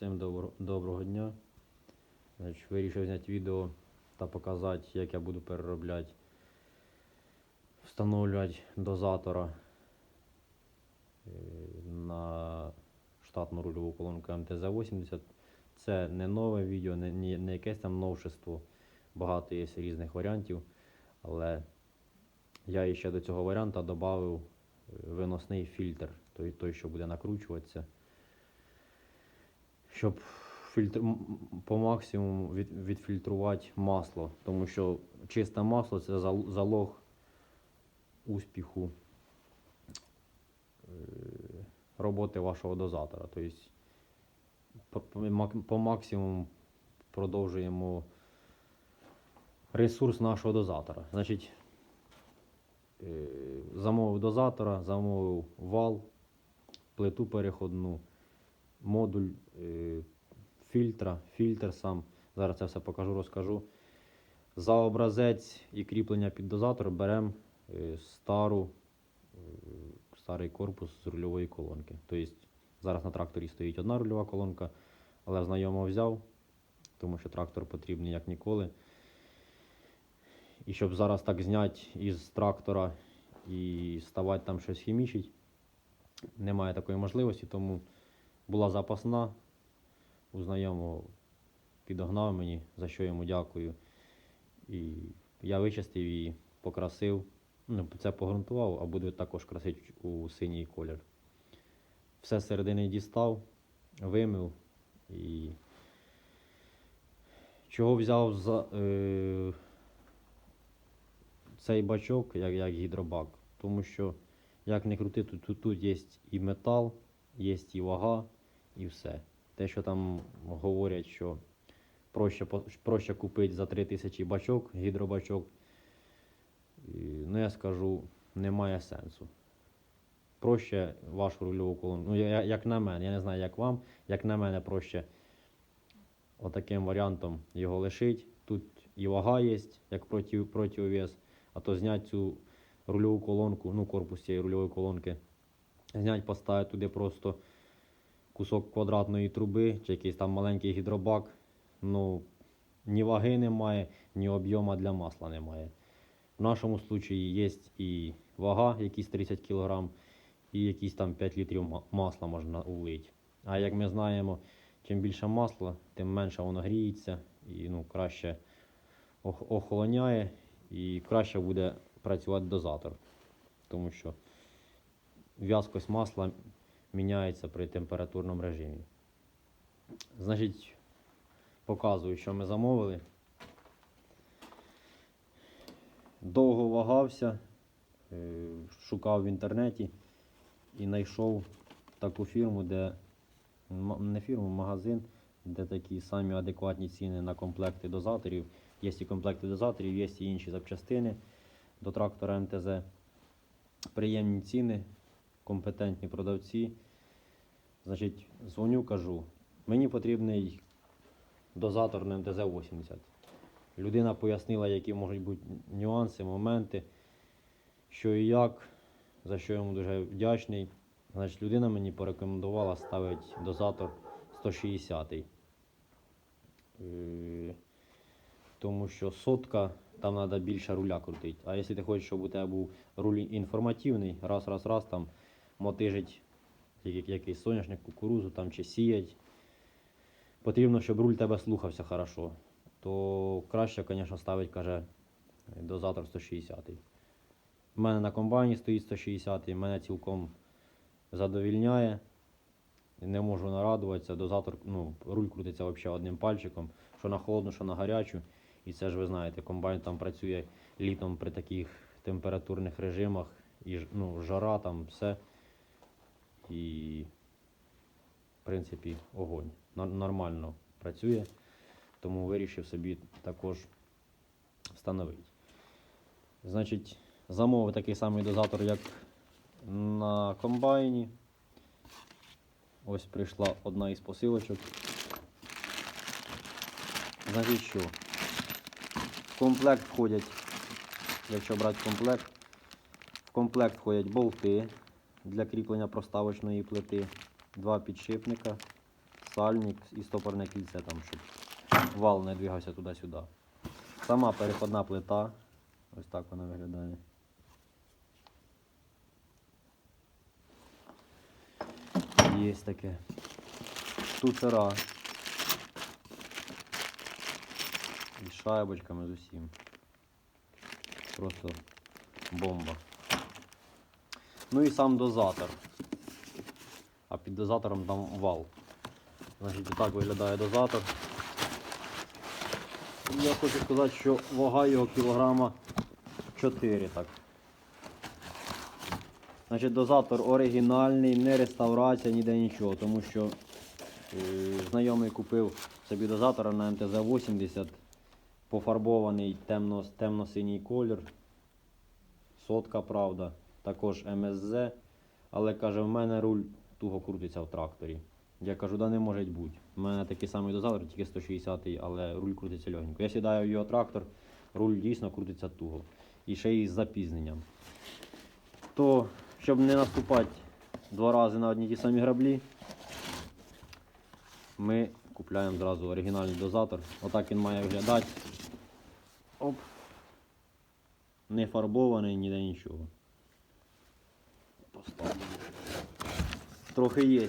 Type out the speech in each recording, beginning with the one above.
Всім добро- доброго дня. Значить, вирішив зняти відео та показати, як я буду переробляти, встановлювати дозатора е, на штатну рульову колонку МТЗ-80. Це не нове відео, не, не, якесь там новшество. Багато є різних варіантів, але я ще до цього варіанта додав виносний фільтр, той, той, що буде накручуватися щоб фільтр, по максимуму від, відфільтрувати масло. Тому що чисте масло це залог успіху е, роботи вашого дозатора. Тобто по максимуму продовжуємо ресурс нашого дозатора. Значить, е, замовив дозатора, замовив вал, плиту переходну модуль е, фільтра, фільтр сам. Зараз це все покажу, розкажу. За образець і кріплення під дозатор беремо е, стару, е, старий корпус з рульової колонки. Тобто зараз на тракторі стоїть одна рульова колонка, але знайомого взяв, тому що трактор потрібний як ніколи. І щоб зараз так зняти із трактора і ставати там щось хімічить, немає такої можливості, тому була запасна. У знайомого підогнав мені, за що йому дякую. І я вичистив її, покрасив. Ну, це погрунтував, а буду також красити у синій колір. Все середини дістав, вимив і чого взяв за е, цей бачок, як, як гідробак. Тому що, як не крути, тут, тут, тут є і метал, є і вага, і все. Те, що там говорять, що проще, проще купити за 3 тисячі бачок, гідробачок, ну я скажу, немає сенсу. Проще вашу рульову колонку. Ну, як на мене, я не знаю, як вам, як на мене, проще отаким варіантом його лишить. Тут і вага є, як проти, противовес, а то зняти цю рульову колонку, ну, корпус цієї рульової колонки, зняти, поставити туди просто кусок квадратної труби чи якийсь там маленький гідробак. Ну, ні ваги немає, ні об'єму для масла немає. В нашому випадку є і вага, якісь 30 кг, і якісь там 5 літрів масла можна улити. А як ми знаємо, чим більше масла, тим менше воно гріється і ну, краще охолоняє і краще буде працювати дозатор. Тому що в'язкость масла міняється при температурному режимі. Значить, показую, що ми замовили. Довго вагався, е, шукав в інтернеті і знайшов таку фірму, де не фірму, магазин, де такі самі адекватні ціни на комплекти дозаторів. Є і комплекти дозаторів, є і інші запчастини до трактора МТЗ. Приємні ціни, компетентні продавці. Значить, дзвоню, кажу, мені потрібний дозатор на МТЗ-80. Людина пояснила, які можуть бути нюанси, моменти, що і як, за що йому дуже вдячний. Значить, людина мені порекомендувала ставити дозатор 160. Е, Тому що сотка, там треба більше руля крутити. А якщо ти хочеш, щоб у тебе був руль інформативний, раз, раз, раз, там мотижить як- якийсь соняшник, кукурузу там чи сіять. Потрібно, щоб руль тебе слухався хорошо. То краще, звісно, ставить, каже, дозатор 160. У мене на комбайні стоїть 160, мене цілком задовільняє. Не можу нарадуватися. Дозатор, ну, руль крутиться взагалі одним пальчиком, що на холодну, що на гарячу. І це ж ви знаєте, комбайн там працює літом при таких температурних режимах, і ну, жара там все. І, в принципі, огонь. Нормально працює, тому вирішив собі також встановити. Значить, замовив такий самий дозатор, як на комбайні. Ось прийшла одна із посилочок. Значить що? В комплект входять, якщо брати комплект, в комплект входять болти для кріплення проставочної плити, два підшипника, сальник і стопорне кільце там, щоб вал не двигався туди-сюди. Сама переходна плита. Ось так вона виглядає. Є таке. Штуцера. І шайбочками з усім. Просто бомба. Ну і сам дозатор. А під дозатором там вал. Значить, так виглядає дозатор. Я хочу сказати, що вага його кілограма 4 так. Значить, дозатор оригінальний, не реставрація, ніде нічого, тому що е, знайомий купив собі дозатора на МТЗ-80, пофарбований темно, темно-синій колір. Сотка, правда, також МСЗ. Але каже, в мене руль туго крутиться в тракторі. Я кажу, да не може бути. У мене такий самий дозатор, тільки 160 але руль крутиться легенько. Я сідаю в його трактор, руль дійсно крутиться туго. І ще й з запізненням. То, щоб не наступати два рази на одні ті самі граблі, ми купляємо зразу оригінальний дозатор. Отак він має виглядати. Оп. Не фарбований, ніде нічого. Поставлю. Трохи є.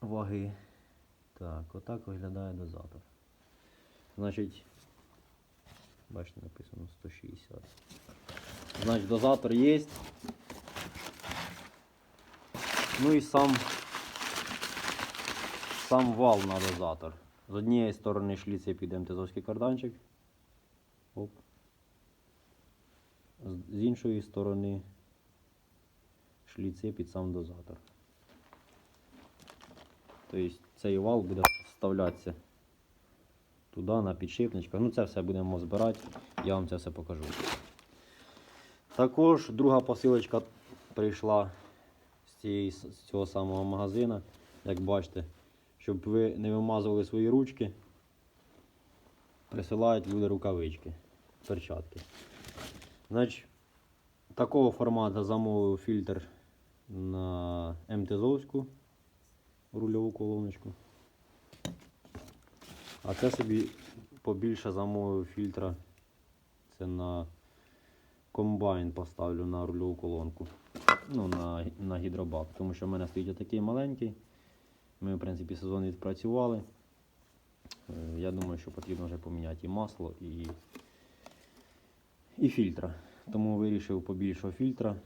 Ваги. Так, отак виглядає дозатор. Значить, бачите, написано 160. Значить, дозатор є. Ну і сам сам вал на дозатор. З однієї сторони шліцей під МТЗовський карданчик. Оп. З- іншої сторони шліци під сам дозатор. Тобто цей вал буде вставлятися туди на підшипничках. Ну це все будемо збирати, я вам це все покажу. Також друга посилочка прийшла з цього самого магазина, як бачите, щоб ви не вимазували свої ручки, присилають люди рукавички, перчатки. Значить, такого формату замовив фільтр на МТЗовську рульову колоночку. А це собі побільше замовив фільтра. Це на комбайн поставлю на рульову колонку. Ну, на, на гідробак. Тому що в мене стоїть отакий маленький. Ми, в принципі, сезон відпрацювали. Е, Я думаю, що потрібно вже поміняти і масло, і, і фільтра. Тому вирішив побільшого фільтра.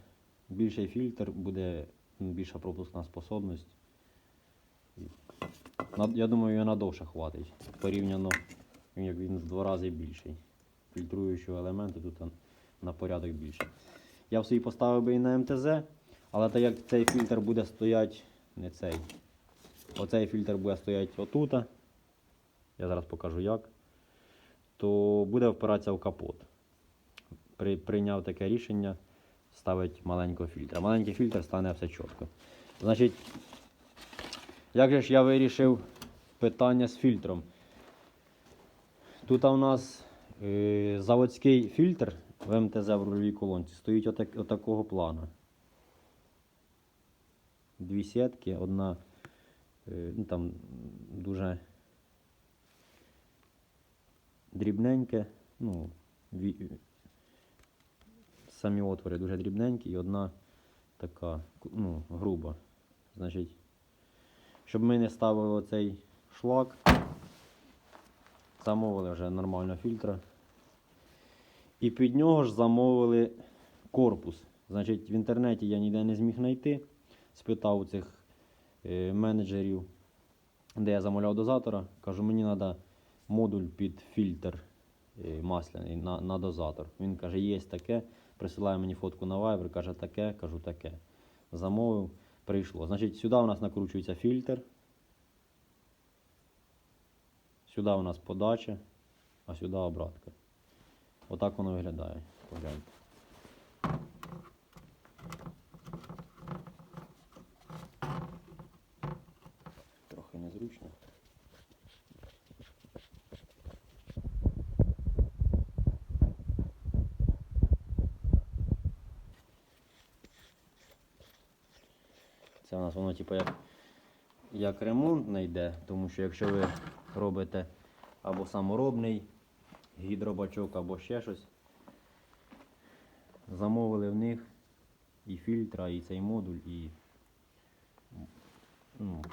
Більший фільтр буде більша пропускна способність. Я думаю, його надовше хватить. Порівняно, як він в два рази більший. Фільтруючого елементу тут на порядок більше. Я в собі поставив би і на МТЗ, але так як цей фільтр буде стояти, не цей. Оцей фільтр буде стояти отут. Я зараз покажу як. То буде впиратися в капот. При, прийняв таке рішення ставити маленького фільтра. Маленький фільтр стане все чітко. Значить, як же ж я вирішив питання з фільтром? Тут у нас е, заводський фільтр в МТЗ в рульовій колонці стоїть отак, отакого плану. Дві сітки, одна е, ну, там дуже дрібненьке, ну, самі отвори дуже дрібненькі і одна така ну, груба. Значить, щоб ми не ставили оцей шлак, замовили вже нормально фільтра. І під нього ж замовили корпус. Значить, в інтернеті я ніде не зміг знайти. Спитав у цих е, менеджерів, де я замовляв дозатора. Кажу, мені треба модуль під фільтр е, масляний на, на дозатор. Він каже, є таке. Присилає мені фотку на Viber, каже таке, кажу таке. Замовив, прийшло. Значить, сюди у нас накручується фільтр. Сюди у нас подача, а сюди обратка. Отак воно виглядає. Погляньте. Трохи незручно. У нас воно типу як, як ремонтне йде, тому що якщо ви робите або саморобний гідробачок, або ще щось, замовили в них і фільтра, і цей модуль, і ну,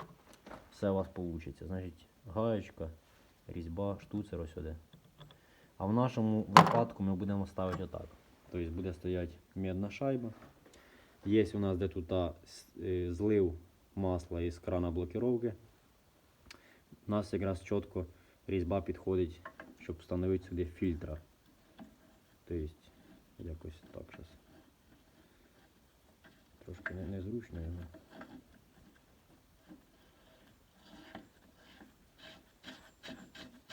все у вас вийде. Значить, гаєчка, різьба, штуцер ось сюди. А в нашому випадку ми будемо ставити отак. Тобто буде стояти медна шайба. Є у нас де тут е, злив масла із крана блокировки. У нас якраз чітко різьба підходить, щоб встановити сюди фільтра. Тобто, якось так зараз. Трошки незручно його.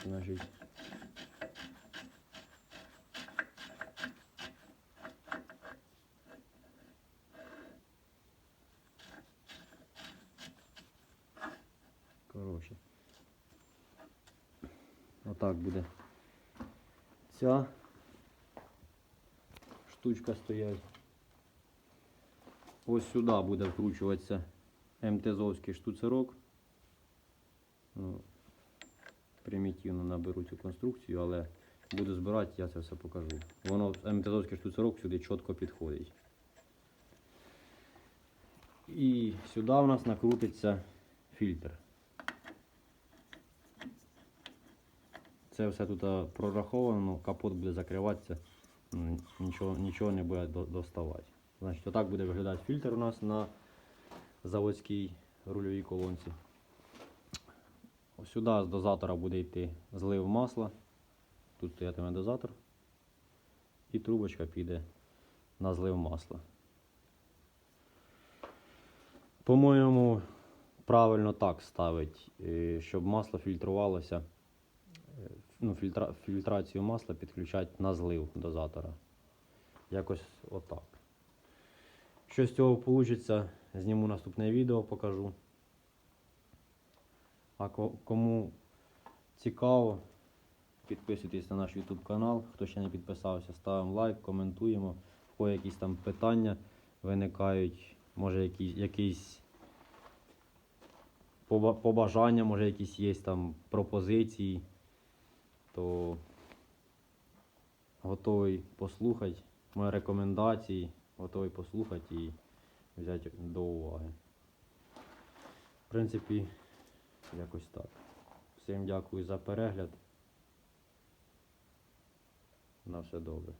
Значить, Отак буде ця штучка стоять. Ось сюди буде вкручуватися МТЗовський штуцерок. Ну, примітивно наберу цю конструкцію, але буду збирати, я це все покажу. Воно МТЗовський штуцерок сюди чітко підходить. І сюди у нас накрутиться фільтр. Це все тут прораховано, капот буде закриватися, нічого, нічого не буде доставати. Значить, отак буде виглядати фільтр у нас на заводській рульовій колонці. Сюди з дозатора буде йти злив масла. Тут стоятиме дозатор. І трубочка піде на злив масла. По-моєму, правильно так ставить, е, щоб масло фільтрувалося. Ну, фільтра, фільтрацію масла підключати на злив дозатора. Якось отак. Що з цього вийде, зніму наступне відео, покажу. А кому цікаво, підписуйтесь на наш YouTube канал. Хто ще не підписався, ставимо лайк, коментуємо. Кого якісь там питання виникають, може якісь, якісь побажання, може якісь є там пропозиції, то готовий послухати мої рекомендації, готовий послухати і взяти до уваги. В принципі, якось так. Всім дякую за перегляд. На все добре.